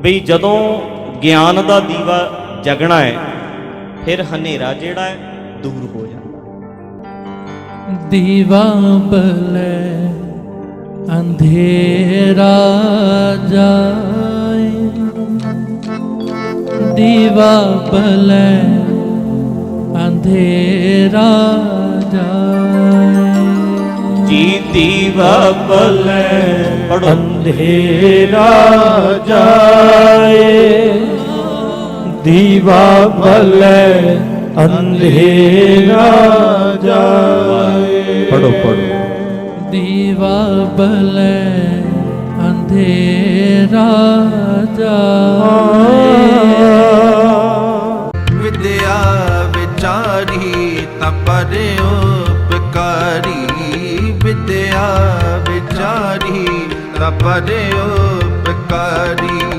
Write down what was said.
ਵੀ ਜਦੋਂ ਗਿਆਨ ਦਾ ਦੀਵਾ ਜਗਣਾ ਹੈ ਫਿਰ ਹਨੇਰਾ ਜਿਹੜਾ ਹੈ ਦੂਰ ਹੋ ਜਾਂਦਾ। ਦੀਵਾ ਬਲੇ ਅੰਧੇਰਾ ਜਾਏ। ਦੀਵਾ ਬਲੇ ਅੰਧੇਰਾ ਜਾਏ। ਜੀ ਦੀਵਾ ਬਲੇ ਪੜੋ ਅੰਧੇਰਾ ਜਾਏ। ਦੀਵਾ ਭਲੇ ਅੰਧੇਰਾ ਜਾਏ। ਪੜੋ ਪੜੋ ਦੀਵਾ ਭਲੇ ਅੰਧੇਰਾ ਜਾਏ। ਵਿਦਿਆ ਵਿਚਾਰੀ ਤਪਰਿਓ ਵਿਦਿਆ ਵਿਚਾਰੀ ਤਪਰਿਓ ਪਕਾਰੀ